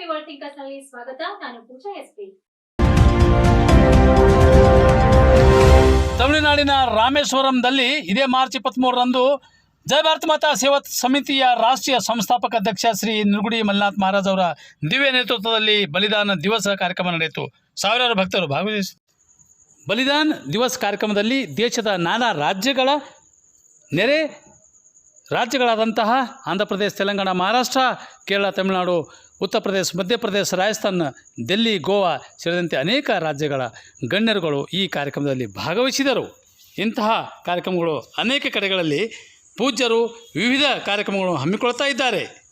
ಸ್ವಾಗತ. ನಾನು ಪೂಜಾ ಎಸ್ಪಿ ತಮಿಳುನಾಡಿನ ರಾಮೇಶ್ವರಂದಲ್ಲಿ ಇದೇ ಮಾರ್ಚ್ ಇಪ್ಪತ್ತ್ಮೂರರಂದು ಜಯ ಭಾರತ ಮಾತಾ ಸೇವಾ ಸಮಿತಿಯ ರಾಷ್ಟ್ರೀಯ ಸಂಸ್ಥಾಪಕ ಅಧ್ಯಕ್ಷ ಶ್ರೀ ನಿರ್ಗುಡಿ ಮಲ್ನಾಥ್ ಮಹಾರಾಜ್ ಅವರ ದಿವ್ಯ ನೇತೃತ್ವದಲ್ಲಿ ಬಲಿದಾನ ದಿವಸ ಕಾರ್ಯಕ್ರಮ ನಡೆಯಿತು. ಸಾವಿರಾರು ಭಕ್ತರು ಭಾಗವಹಿಸಿ ಬಲಿದಾನ್ ದಿವಸ್ ಕಾರ್ಯಕ್ರಮದಲ್ಲಿ ದೇಶದ ನಾನಾ ರಾಜ್ಯಗಳ ನೆರೆ ರಾಜ್ಯಗಳಾದಂತಹ ಆಂಧ್ರ ಪ್ರದೇಶ, ತೆಲಂಗಾಣ, ಮಹಾರಾಷ್ಟ್ರ, ಕೇರಳ, ತಮಿಳುನಾಡು, ಉತ್ತರ ಪ್ರದೇಶ ಮಧ್ಯಪ್ರದೇಶ ರಾಜಸ್ಥಾನ, ದಿಲ್ಲಿ, ಗೋವಾ ಸೇರಿದಂತೆ ಅನೇಕ ರಾಜ್ಯಗಳ ಗಣ್ಯರುಗಳು ಈ ಕಾರ್ಯಕ್ರಮದಲ್ಲಿ ಭಾಗವಹಿಸಿದರು. ಇಂತಹ ಕಾರ್ಯಕ್ರಮಗಳು ಅನೇಕ ಕಡೆಗಳಲ್ಲಿ ಪೂಜ್ಯರು ವಿವಿಧ ಕಾರ್ಯಕ್ರಮಗಳನ್ನು ಹಮ್ಮಿಕೊಳ್ತಾ ಇದ್ದಾರೆ.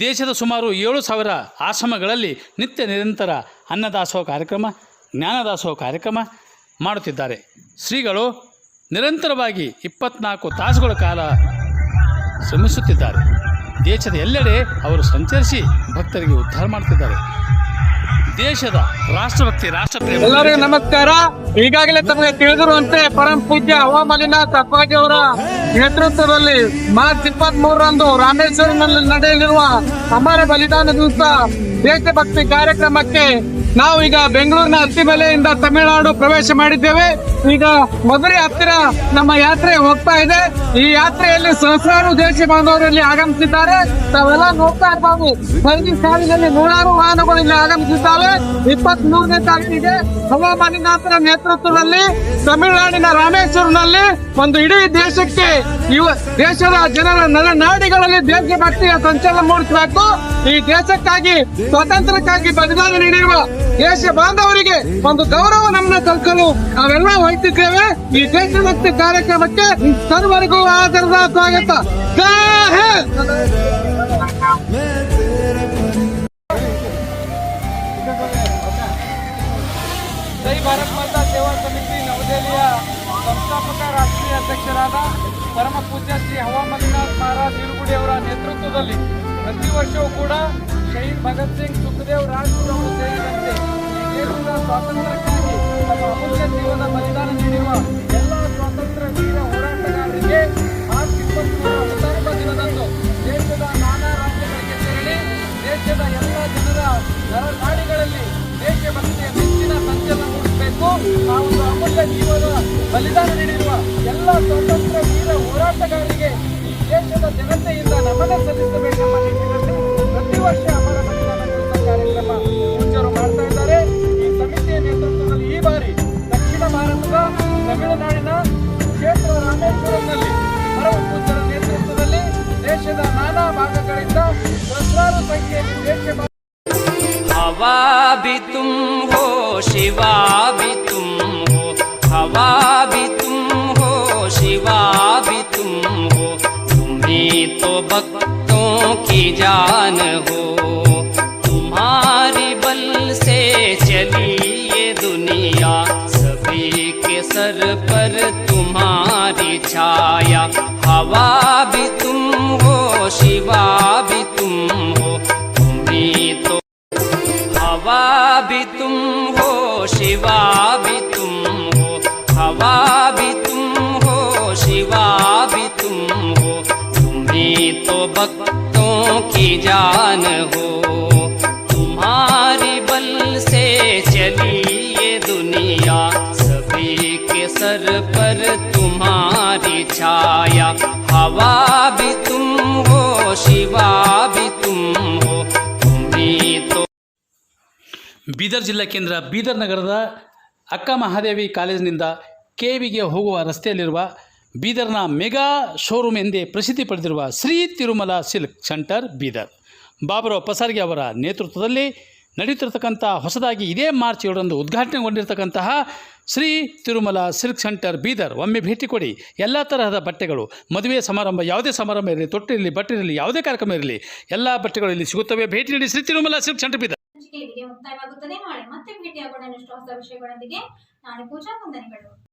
ದೇಶದ ಸುಮಾರು ಏಳು ಸಾವಿರ ಆಶ್ರಮಗಳಲ್ಲಿ ನಿತ್ಯ ನಿರಂತರ ಅನ್ನದಾಸೋಹ ಕಾರ್ಯಕ್ರಮ, ಜ್ಞಾನದಾಸೋಹ ಕಾರ್ಯಕ್ರಮ ಮಾಡುತ್ತಿದ್ದಾರೆ. ಶ್ರೀಗಳು ನಿರಂತರವಾಗಿ ಇಪ್ಪತ್ನಾಲ್ಕು ತಾಸುಗಳ ಕಾಲ ಶ್ರಮಿಸುತ್ತಿದ್ದಾರೆ. ದೇಶದ ಎಲ್ಲೆಡೆ ಅವರು ಸಂಚರಿಸಿ ಭಕ್ತರಿಗೆ ಉದ್ಧಾರ ಮಾಡುತ್ತಿದ್ದಾರೆ ದೇಶದ ರಾಷ್ಟ್ರಭಕ್ತಿ, ರಾಷ್ಟ್ರಪ್ರೇಮ. ಎಲ್ಲರಿಗೂ ನಮಸ್ಕಾರ. ಈಗಾಗಲೇ ತಮಗೆ ತಿಳಿದಿರುವಂತೆ ಪರಂ ಪೂಜ್ಯ ಹವಾಮಾಲಿನ ತಪ್ಪಾಜಿ ಅವರ ನೇತೃತ್ವದಲ್ಲಿ ಮಾರ್ಚ್ ಇಪ್ಪತ್ತ್ ಮೂರರಂದು ರಾಮೇಶ್ವರಂನಲ್ಲಿ ನಡೆಯಲಿರುವ ಅಮರ ಬಲಿದಾನ ದಿವಸ ದೇಶಭಕ್ತಿ ಕಾರ್ಯಕ್ರಮಕ್ಕೆ ನಾವು ಈಗ ಬೆಂಗಳೂರಿನ ಅತ್ತಿಬೆಲೆಯಿಂದ ತಮಿಳುನಾಡು ಪ್ರವೇಶ ಮಾಡಿದ್ದೇವೆ. ಈಗ ಮಧುರೆ ಹತ್ತಿರ ನಮ್ಮ ಯಾತ್ರೆ ಹೋಗ್ತಾ ಇದೆ. ಈ ಯಾತ್ರೆಯಲ್ಲಿ ಸಹಸ್ರಾರು ದೇಶ ಬಾಂಧವರಲ್ಲಿ ಆಗಮಿಸಿದ್ದಾರೆ. ತಾವೆಲ್ಲ ನೋಡ್ತಾ ಇರ್ಬೋದು. ಸರದಿ ಸಾಲಿನಲ್ಲಿ ನೂರಾರು ವಾಹನಗಳು ಇಲ್ಲಿ ಆಗಮಿಸಿದ್ದಾವೆ. ಇಪ್ಪತ್ತ್ ಮೂರನೇ ತಾರೀಕಿಗೆ ಹವಾಮಾನಿನಾಥರ ನೇತೃತ್ವದಲ್ಲಿ ತಮಿಳುನಾಡಿನ ರಾಮೇಶ್ವರನಲ್ಲಿ ಒಂದು ಇಡೀ ದೇಶಕ್ಕೆ ಯುವ, ದೇಶದ ಜನರ ನರನಾಡಿಗಳಲ್ಲಿ ದೇಶಭಕ್ತಿಯ ಸಂಚಲನ ಮೂಡಿಸಬೇಕು. ಈ ದೇಶಕ್ಕಾಗಿ ಸ್ವಾತಂತ್ರ್ಯಕ್ಕಾಗಿ ಬಲಿದಾನ ನೀಡಿರುವ ದೇಶ ಬಾಂಧವರಿಗೆ ಒಂದು ಗೌರವ ನಮ್ಮನ್ನ ತಲುಪಲು ನಾವೆಲ್ಲ ಹೋಗ್ತಿದ್ದೇವೆ ಈ ದೇಶಭಕ್ತಿ ಕಾರ್ಯಕ್ರಮಕ್ಕೆ ಸರ್ವರಿಗೂ ಆಧಾರದ ಸ್ವಾಗತ. ರಾಷ್ಟ್ರೀಯ ಅಧ್ಯಕ್ಷರಾದ ಪರಮ ಪೂಜ್ಯ ಶ್ರೀ ಹವಾಮಲಿನಾಥ್ ಮಹಾರಾಜ್ ಇರುಗುಡಿ ಅವರ ನೇತೃತ್ವದಲ್ಲಿ ಪ್ರತಿ ವರ್ಷವೂ ಕೂಡ ಶಹೀದ್ ಭಗತ್ ಸಿಂಗ್ ಸುಖದೇವ್ ಅವರು ಸೇರಿದಂತೆ ದೇಶದ ಸ್ವಾತಂತ್ರ್ಯಕ್ಕಾಗಿ ತಮ್ಮ ಅಮೂಲ್ಯ ಜೀವನ ಬಲಿದಾನ ನೀಡಿರುವ ಎಲ್ಲ ಸ್ವಾತಂತ್ರ್ಯ ವೀರ ಹೋರಾಟಗಾರರಿಗೆ ಮಾರ್ಚ್ ಇಪ್ಪತ್ತು ಹುತಾತ್ಮ ದಿನದಂದು ದೇಶದ ನಾನಾ ರಾಜ್ಯಗಳಿಗೆ ತೆರಳಿ, ದೇಶದ ಎಲ್ಲ ಜನರ ನರನಾಡಿಗಳಲ್ಲಿ ದೇಶಭಕ್ತಿಯ ನೆಚ್ಚಿನ ಸಂಚಲನ ಮೂಡಿಸಬೇಕು. ಆ ಒಂದು ಅಮೂಲ್ಯ ಜೀವನ ಬಲಿದಾನ ನೀಡಿರುವ ಎಲ್ಲ ಸ್ವಾತಂತ್ರ್ಯ ವೀರ ಹೋರಾಟಗಾರರಿಗೆ ದೇಶದ ಜನತೆಯಿಂದ ನಮನ ಸಲ್ಲಿಸಬೇಕೆಂಬ ನಿಟ್ಟಿನಲ್ಲಿ ಪ್ರತಿ ವರ್ಷ ತಮಿಳುನಾಡಿನ ಕ್ಷೇತ್ರ ರಾಮೇಶ್ವರಂನಲ್ಲಿ ಪರಮ ಪೂಜ್ಯರ ನೇತೃತ್ವದಲ್ಲಿ ದೇಶದ ನಾನಾ ಭಾಗಗಳಿಂದ ಸಹಸ್ರಾರು ಸಂಖ್ಯೆಯಲ್ಲಿ ದೇಶ हवा भी तुम हो शिवा भी तुम हो हवा भी तुम हो शिवा भी तुम हो तुम्ही तो भक्तों की जान हो तुम्हारी बल से चली ये दुनिया सभी के पर तुम्हारी छाया। हवा भी तुम हो, शिवा भी तुम हो, तुम्ही तो हवा भी तुम हो, शिवा भी तुम हो, हवा भी तुम हो, शिवा भी तुम हो, तुम्ही तो भक्तों की जान हो। तुम्हारी छाया हवा भी तुम हो शिवा भी तुम हो तुम्ही तो ಬೀದರ್ ಜಿಲ್ಲಾ ಕೇಂದ್ರ ಬೀದರ್ ನಗರದ ಅಕ್ಕ ಮಹಾದೇವಿ ಕಾಲೇಜಿನಿಂದ ಕೆ ವಿಗೆ ಹೋಗುವ ರಸ್ತೆಯಲ್ಲಿರುವ ಬೀದರ್ನ ಮೆಗಾ ಶೋರೂಮ್ ಎಂದೇ ಪ್ರಸಿದ್ಧಿ ಪಡೆದಿರುವ ಶ್ರೀ ತಿರುಮಲ ಸಿಲ್ಕ್ ಸೆಂಟರ್ ಬೀದರ್ ಬಾಬುರಾವ್ ಪಸಾರ್ಗೆ ಅವರ ನೇತೃತ್ವದಲ್ಲಿ ನಡೆಯುತ್ತಿರತಕ್ಕಂಥ ಹೊಸದಾಗಿ ಇದೇ ಮಾರ್ಚ್ ಏಳರಂದು ಉದ್ಘಾಟನೆಗೊಂಡಿರತಕ್ಕಂತಹ ಶ್ರೀ ತಿರುಮಲ ಸಿಲ್ಕ್ ಸೆಂಟರ್ ಬೀದರ್, ಒಮ್ಮೆ ಭೇಟಿ ಕೊಡಿ. ಎಲ್ಲ ತರಹದ ಬಟ್ಟೆಗಳು, ಮದುವೆ ಸಮಾರಂಭ, ಯಾವುದೇ ಸಮಾರಂಭ ಇರಲಿ, ತೊಟ್ಟಿರಲಿ ಬಟ್ಟೆ ಇರಲಿ ಯಾವುದೇ ಕಾರ್ಯಕ್ರಮ ಇರಲಿ, ಎಲ್ಲ ಬಟ್ಟೆಗಳು ಇಲ್ಲಿ ಸಿಗುತ್ತವೆ. ಭೇಟಿ ನೀಡಿ ಶ್ರೀ ತಿರುಮಲ ಸಿಲ್ಕ್ ಸೆಂಟರ್ ಬೀದರ್. ಮುಕ್ತಾಯವಾಗುತ್ತದೆ. ಮತ್ತೆ ಭೇಟಿಯಾಗೋಣ. ಹೊಸ ವಿಷಯಗಳೊಂದಿಗೆ ನಾಳೆ ಪೂಜಾ ವಂದನೆಗಳು.